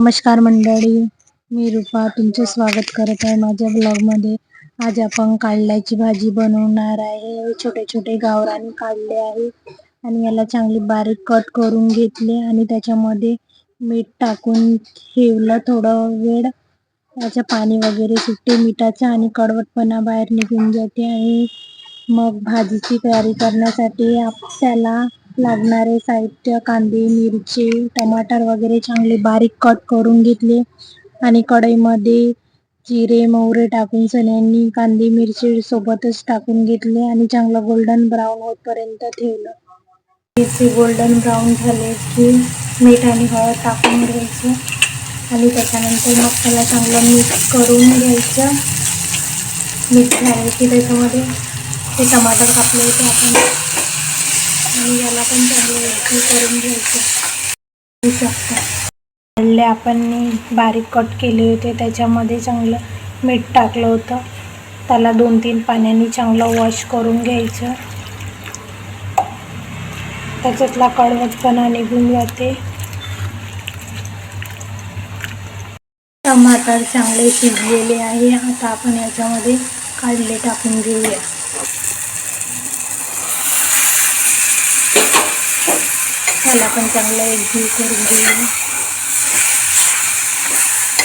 नमस्कार मंडळी मी रूपा तुमचे स्वागत करत आहे माझ्या ब्लॉगमध्ये. आज आपण काढल्याची भाजी बनवणार आहे. छोटे छोटे गावरान काढले आहे आणि याला चांगली बारीक कट करून घेतले आणि त्याच्यामध्ये मीठ टाकून ठेवलं थोडं वेळ. त्याचं पाणी वगैरे सुटते. मिठाचं आणि कडवटपणा बाहेर निघून जाते आणि मग भाजीची तयारी करण्यासाठी आपल्याला लागणारे साहित्य कांदे मिरची टमाटर वगैरे चांगले बारीक कट करून घेतले. आणि कढईमध्ये जिरे मोहरे टाकून चण्यांनी कांदे मिरची सोबतच टाकून घेतले आणि चांगलं गोल्डन ब्राऊन होतपर्यंत ठेवलं. मिरची गोल्डन ब्राऊन झाले की मीठ आणि हळद टाकून घ्यायचं. आणि त्याच्यानंतर मग त्याला चांगलं मिक्स करून घ्यायचं. मिक्स झाले की त्याच्यामध्ये ते टमाटर कापले होते आपण आणि याला पण चांगलं करून घ्यायचं. होऊ आपण बारीक कट केले होते त्याच्यामध्ये चांगलं मीठ टाकलं होतं. त्याला दोन तीन पाण्याने चांगलं वॉश करून घ्यायचं. त्याच्यातला कडवटपणा निघून जाते. टमाटर चांगले शिजलेले आहे. आता आपण याच्यामध्ये काढले टाकून घेऊया. मसाला पण चांगलं एकजीव करून घेऊया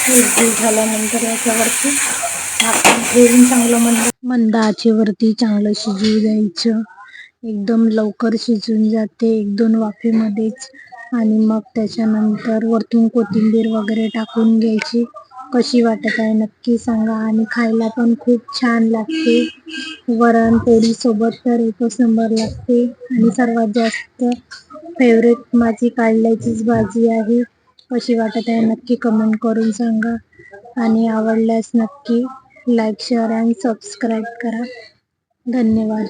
एकजीव झाल्यानंतर याच्यावरती आपण ठेवून चांगलं मंद मंद आचेवरती चांगलं शिजवू द्यायचं. एकदम लवकर शिजून जाते. एक दोन वाफेमध्येच आणि मग त्याच्यानंतर वरतून कोथिंबीर वगैरे टाकून घ्यायची. कशी वाटत आहे नक्की सांगा आणि खायला पण खूप छान लागते. वरण पोळीसोबत तर एकच नंबर लागते. आणि सर्वात जास्त फेवरेट माझी कारल्याचीच भाजी आहे. कशी वाटत आहे नक्की कमेंट करून सांगा. आणि आवडल्यास नक्की लाईक शेअर अँड सबस्क्राईब करा. धन्यवाद.